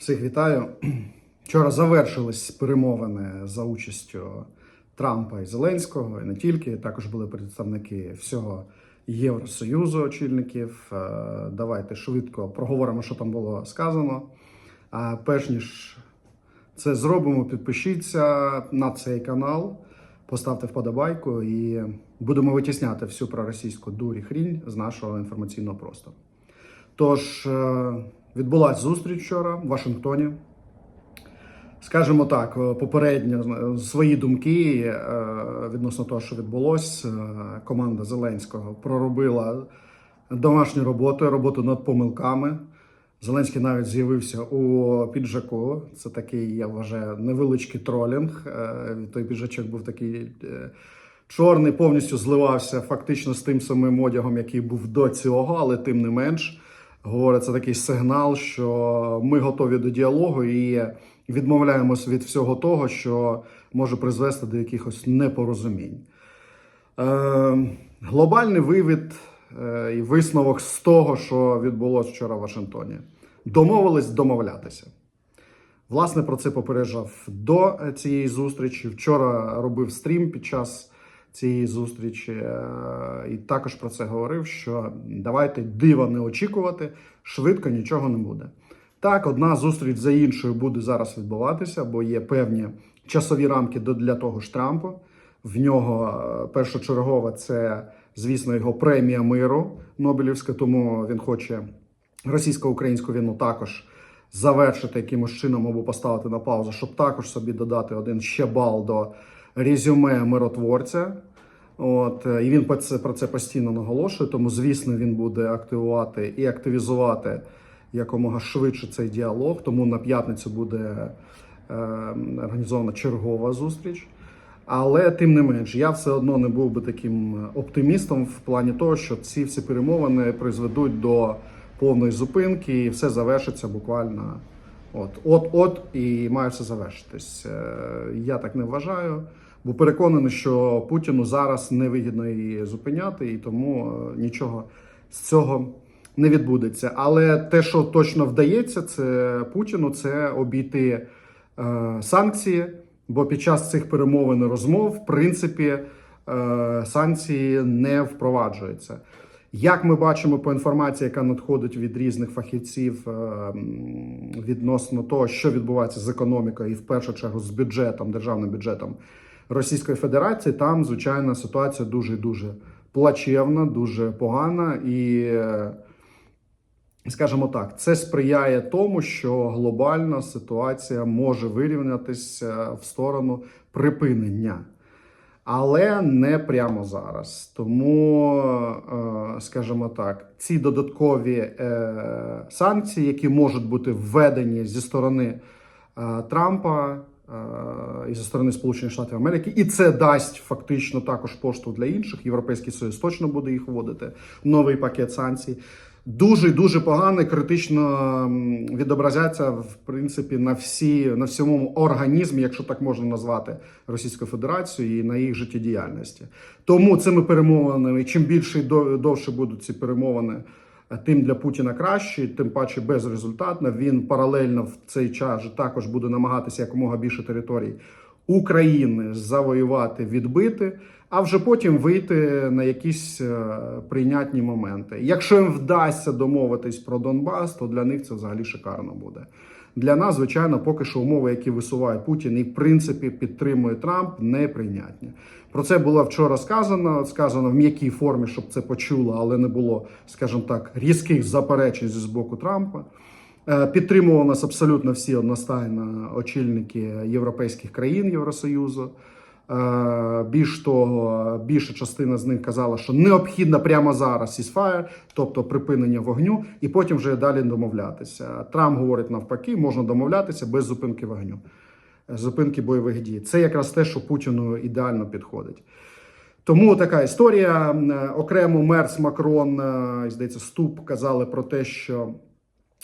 Всіх вітаю. Вчора завершились перемовини за участю Трампа і Зеленського, і не тільки. Також були представники всього Євросоюзу, очільників. Е, Давайте швидко проговоримо, що там було сказано. А перш ніж це зробимо, підпишіться на цей канал, поставте вподобайку і будемо витісняти всю проросійську дурі хрінь з нашого інформаційного простору. Тож е, відбулася зустріч вчора в Вашингтоні. Скажімо так, е, попередньо е, свої думки е, відносно того, що відбулося. Команда Зеленського проробила домашню роботу, роботу над помилками. Зеленський навіть з'явився у піджаку. Це такий, я вважаю, невеличкий тролінг. Той піджачок був такий чорний, повністю зливався фактично з тим самим одягом, який був до цього, але тим не менш. Говорить, це такий сигнал, що ми готові до діалогу і відмовляємось від всього того, що може призвести до якихось непорозумінь. Е, глобальний вивід е, і висновок з того, що відбулося вчора в Вашингтоні. Домовились домовлятися. Власне, про це попереджав до цієї зустрічі. Вчора робив стрім під час цієї зустрічі, е, і також про це говорив: що давайте дива не очікувати, швидко нічого не буде. Так, одна зустріч за іншою буде зараз відбуватися, бо є певні часові рамки для того ж Трампа. В нього е, першочергово це, звісно, його премія миру Нобелівська, тому він хоче російсько-українську війну також завершити якимось чином або поставити на паузу, щоб також собі додати один ще бал до резюме миротворця. От е, і він про це постійно наголошує. Тому, звісно, він буде активувати і активізувати якомога швидше цей діалог. Тому на п'ятницю буде е, організована чергова зустріч. Але тим не менш, я все одно не був би таким оптимістом в плані того, що ці всі перемовини призведуть до повної зупинки, і все завершиться буквально от, от, от і має все завершитись. Е, Я так не вважаю, бо переконаний, що Путіну зараз невигідно її зупиняти, і тому е, нічого з цього не відбудеться. Але те, що точно вдається, це Путіну, це обійти е, санкції. Бо під час цих перемовин і розмов, в принципі, е, санкції не впроваджуються. Як ми бачимо по інформації, яка надходить від різних фахівців е, відносно того, що відбувається з економікою, і в першу чергу з бюджетом, державним бюджетом Російської Федерації, там звичайно ситуація дуже дуже плачевна, дуже погана і. е, Скажімо так, це сприяє тому, що глобальна ситуація може вирівнятися в сторону припинення, але не прямо зараз. Тому, е, скажімо так, ці додаткові е, санкції, які можуть бути введені зі сторони Трампа. Е, І зі сторони Сполучених Штатів Америки, і це дасть фактично також поштовх для інших. Європейський союз точно буде їх вводити. Новий пакет санкцій дуже дуже погано, критично відобразяться в принципі на всі на всьому організмі, якщо так можна назвати Російською Федерацією, і на їх життєдіяльності. Тому цими перемовинами, чим більше і довше будуть ці перемовини, тим для Путіна краще, тим паче безрезультатно. Він паралельно в цей час також буде намагатися якомога більше територій України завоювати, відбити, а вже потім вийти на якісь е, прийнятні моменти. Якщо їм вдасться домовитись про Донбас, то для них це взагалі шикарно буде. Для нас, звичайно, поки що умови, які висуває Путін, і в принципі підтримує Трамп, неприйнятні. Про це було вчора сказано. Сказано в м'якій формі, щоб це почуло, але не було, скажімо так, різких заперечень зі боку Трампа. Е, Підтримували нас абсолютно всі одностайно очільники європейських країн Євросоюзу. Е, Більш того, більша частина з них казала, що необхідно прямо зараз сісфаєр, тобто припинення вогню, і потім вже далі домовлятися. Трамп говорить навпаки, можна домовлятися без зупинки вогню, зупинки бойових дій. Це якраз те, що Путіну ідеально підходить. Тому така історія. Е, Окремо Мерс Макрон, е, здається, Ступ казали про те, що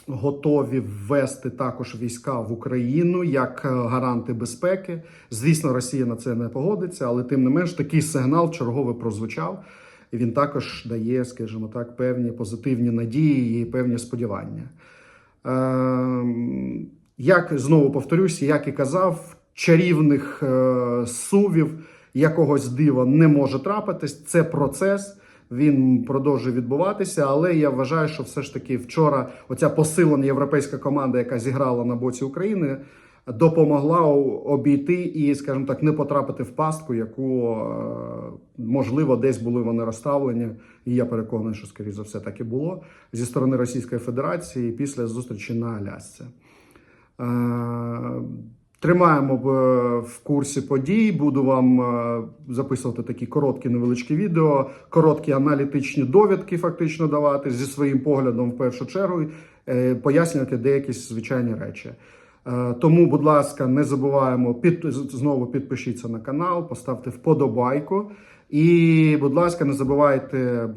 готові ввести також війська в Україну як е, гаранти безпеки. Звісно, Росія на це не погодиться, але тим не менш такий сигнал черговий прозвучав. І він також дає, скажімо так, певні позитивні надії і певні сподівання. Ем, як знову повторюсь, як і казав, чарівних е, сувів якогось дива не може трапитись. Це процес. Він продовжує відбуватися, але я вважаю, що все ж таки вчора оця посилена європейська команда, яка зіграла на боці України, допомогла обійти і, скажімо так, не потрапити в пастку, яку е, можливо десь були вони розставлені. І я переконаний, що скоріше за все так і було зі сторони Російської Федерації після зустрічі на Алясці. Тримаємо е, в курсі подій. Буду вам е, записувати такі короткі невеличкі відео, короткі аналітичні довідки, фактично давати зі своїм поглядом в першу чергу, е, пояснювати деякі звичайні речі. Тому, будь ласка, не забуваємо під знову підпишіться на канал, поставте вподобайку. І, будь ласка, не забувайте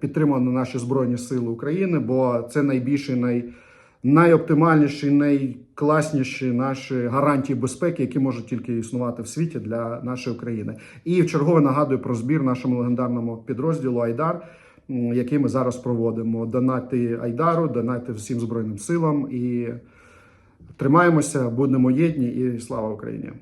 підтримати наші збройні сили України, бо це найбільший най найоптимальніші, найкласніші наші гарантії безпеки, які можуть тільки існувати в світі для нашої України. І в чергове нагадую про збір нашому легендарному підрозділу Айдар, який ми зараз проводимо. Донати Айдару, донати всім збройним силам і тримаємося, будемо єдні і слава Україні!